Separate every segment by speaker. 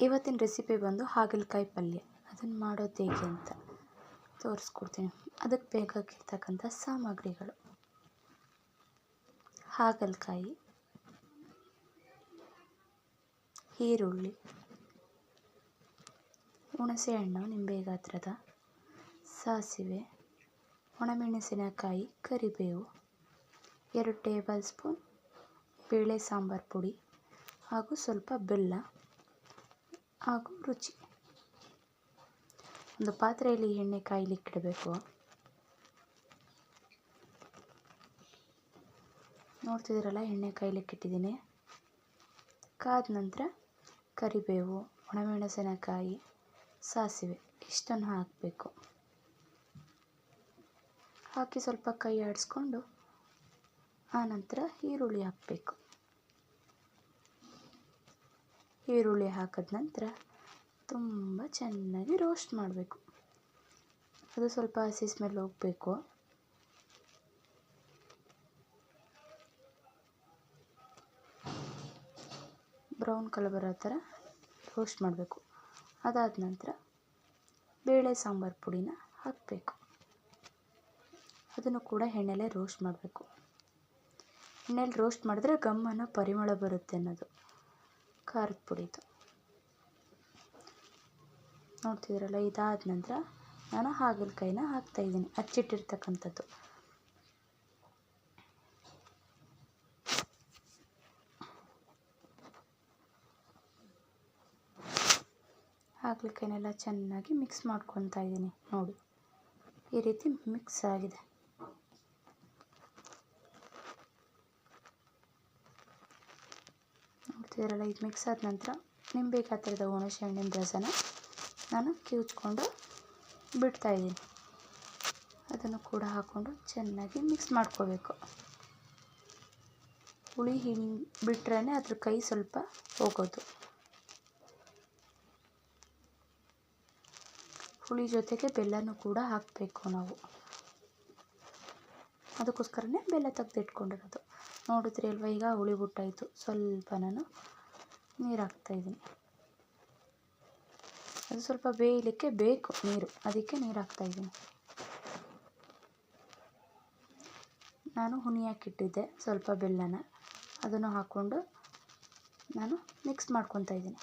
Speaker 1: ಇವತ್ತಿನ ರೆಸಿಪಿ ಬಂದು ಹಾಗಲಕಾಯಿ ಪಲ್ಯ. ಅದನ್ನು ಮಾಡೋದು ಹೇಗೆ ಅಂತ ತೋರಿಸ್ಕೊಡ್ತೀನಿ. ಅದಕ್ಕೆ ಬೇಕಾಗಿರ್ತಕ್ಕಂಥ ಸಾಮಗ್ರಿಗಳು. ಹಾಗಲಕಾಯಿ, ಈರುಳ್ಳಿ ಹುಣಸೆಹಣ್ಣು ನಿಂಬೆ ಗಾತ್ರದ ಸಾಸಿವೆ, ಒಣಮೆಣಸಿನಕಾಯಿ, ಕರಿಬೇವು, ಎರಡು ಟೇಬಲ್ ಸ್ಪೂನ್, ಬೇಳೆ ಸಾಂಬಾರು ಪುಡಿ ಹಾಗೂ ಸ್ವಲ್ಪ ಬೆಲ್ಲ. ಹಾಗೂ ರುಚಿ. ಒಂದು ಪಾತ್ರೆಯಲ್ಲಿ ಎಣ್ಣೆ ಕಾಯ್ಲಿಕ್ಕಿಡಬೇಕು ನೋಡ್ತಿದ್ದೀರಲ್ಲ, ಎಣ್ಣೆ ಕಾಯ್ಲಿಕ್ಕಿಟ್ಟಿದ್ದೀನಿ ಕಾದ ನಂತರ ಕರಿಬೇವು, ಒಣಮೆಣಸಿನಕಾಯಿ, ಸಾಸಿವೆ, ಇಷ್ಟನ್ನು ಹಾಕಬೇಕು. ಹಾಕಿ ಸ್ವಲ್ಪ ಕೈ ಆಡಿಸ್ಕೊಂಡು ಆನಂತರ ಈರುಳ್ಳಿ ಹಾಕಬೇಕು. ಈರುಳ್ಳಿ ಹಾಕಿದ ನಂತರ ತುಂಬ ಚೆನ್ನಾಗಿ ರೋಸ್ಟ್ ಮಾಡಬೇಕು. ಅದು ಸ್ವಲ್ಪ ಹಸಿ ಸ್ಮೆಲ್ ಹೋಗಬೇಕು. ಬ್ರೌನ್ ಕಲರ್ ಬರೋ ಥರ ರೋಸ್ಟ್ ಮಾಡಬೇಕು. ಅದಾದ ನಂತರ ಬೇಳೆ ಸಾಂಬಾರು ಪುಡಿನ ಹಾಕಬೇಕು. ಅದನ್ನು ಕೂಡ ಎಣ್ಣೆಲೆ ರೋಸ್ಟ್ ಮಾಡಬೇಕು. ಎಣ್ಣೆಲಿ ರೋಸ್ಟ್ ಮಾಡಿದ್ರೆ ಘಮ್ ಅನ್ನೋ ಪರಿಮಳ ಬರುತ್ತೆ ಅನ್ನೋದು. ಖಾರದ ಪುಡಿದು ನೋಡ್ತಿದ್ದೀರಲ್ಲ, ಇದಾದ ನಂತರ ನಾನು ಹಾಗಲಕಾಯಿನ ಹಾಕ್ತಾಯಿದ್ದೀನಿ ಹಚ್ಚಿಟ್ಟಿರ್ತಕ್ಕಂಥದ್ದು ಹಾಗಲಕಾಯಿನೆಲ್ಲ ಚೆನ್ನಾಗಿ ಮಿಕ್ಸ್ ಮಾಡ್ಕೊತಾ ಇದ್ದೀನಿ, ನೋಡಿ. ಈ ರೀತಿ ಮಿಕ್ಸ್ ಆಗಿದೆ. ನೋಡ್ತಿದ್ದೀರಲ್ಲ ಇದು ಮಿಕ್ಸ್ ಆದ ನಂತರ ನಿಮ್ಗೆ ಬೇಕಾಗ್ತಿರೋದು ಹುಣಸೆ ಹಣ್ಣಿನ ರಸನ ನಾನು ಕಿವುಚ್ಕೊಂಡು ಬಿಡ್ತಾಯಿದ್ದೀನಿ ಅದನ್ನು ಕೂಡ ಹಾಕ್ಕೊಂಡು ಚೆನ್ನಾಗಿ ಮಿಕ್ಸ್ ಮಾಡ್ಕೋಬೇಕು. ಹುಳಿ ಹಿಂಗೆ ಬಿಟ್ರೇ ಅದ್ರ ಕೈ ಸ್ವಲ್ಪ ಹೋಗೋದು. ಹುಳಿ ಜೊತೆಗೆ ಬೆಲ್ಲನೂ ಕೂಡ ಹಾಕಬೇಕು ನಾವು. ಅದಕ್ಕೋಸ್ಕರನೇ ಬೆಲ್ಲ ತೆಗೆದಿಟ್ಕೊಂಡಿರೋದು. ನೋಡಿದ್ರಿ ಅಲ್ವ ಈಗ ಹುಳಿ ಬಿಟ್ಟಾಯಿತು ಸ್ವಲ್ಪ ನಾನು ನೀರು ಹಾಕ್ತಾಯಿದ್ದೀನಿ ಅದು ಸ್ವಲ್ಪ ಬೇಯಲಿಕ್ಕೆ ಬೇಕು ನೀರು. ಅದಕ್ಕೆ ನೀರು ಹಾಕ್ತಾಯಿದ್ದೀನಿ ನಾನು ಹುಣಿಯಾಕಿಟ್ಟಿದ್ದೆ ಸ್ವಲ್ಪ ಬೆಲ್ಲನ. ಅದನ್ನು ಹಾಕ್ಕೊಂಡು ನಾನು ಮಿಕ್ಸ್ ಮಾಡ್ಕೊತಾ ಇದ್ದೀನಿ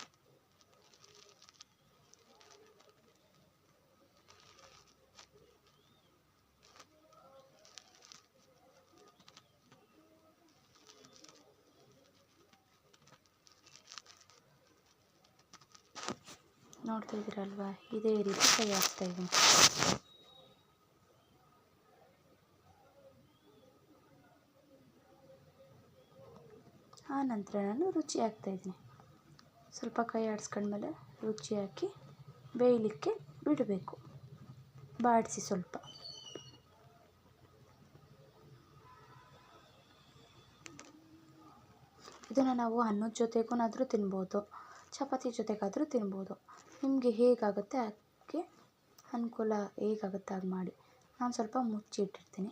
Speaker 1: ನೋಡ್ತಾ ಇದ್ದೀರಲ್ವಾ ಇದೇ ರೀತಿ ತಯಾರಿಸ್ತಾ ಇದ್ದೀನಿ. ಆ ನಂತರ ನಾನು ರುಚಿ ಹಾಕ್ತಾಯಿದ್ದೀನಿ ಸ್ವಲ್ಪ ಕೈ ಆಡಿಸ್ಕೊಂಡ್ಮೇಲೆ ರುಚಿ ಹಾಕಿ ಬೇಯಲಿಕ್ಕೆ ಬಿಡಬೇಕು. ಬಾಡಿಸಿ ಸ್ವಲ್ಪ. ಇದನ್ನು ನಾವು ಅನ್ನದ ಜೊತೆಗೂನಾದರೂ ತಿನ್ಬೋದು, ಚಪಾತಿ ಜೊತೆಗಾದರೂ ತಿನ್ಬೋದು. ನಿಮಗೆ ಹೇಗಾಗುತ್ತೆ ಅದಕ್ಕೆ ಅನುಕೂಲ ಹೇಗಾಗುತ್ತೆ ಹಾಗೆ ಮಾಡಿ. ನಾನು ಸ್ವಲ್ಪ ಮುಚ್ಚಿಟ್ಟಿರ್ತೀನಿ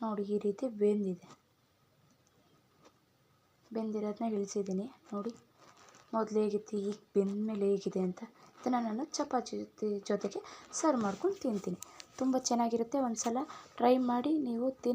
Speaker 1: ನೋಡಿ ಈ ರೀತಿ ಬೆಂದಿದೆ. ಬೆಂದಿರೋದನ್ನ ಇಳಿಸಿದ್ದೀನಿ. ನೋಡಿ ಮೊದಲು ಹೇಗಿತ್ತು, ಈಗ ಬೆಂದ ಮೇಲೆ ಹೇಗಿದೆ ಅಂತ ಇದನ್ನು ನಾನು ಚಪಾತಿ ಜೊತೆ, ಜೊತೆಗೆ ಸರ್ವ್ ಮಾಡ್ಕೊಂಡು ತಿಂತೀನಿ. ತುಂಬ ಚೆನ್ನಾಗಿರುತ್ತೆ. ಒಂದು ಸಲ ಟ್ರೈ ಮಾಡಿ ನೀವು ತಿನ್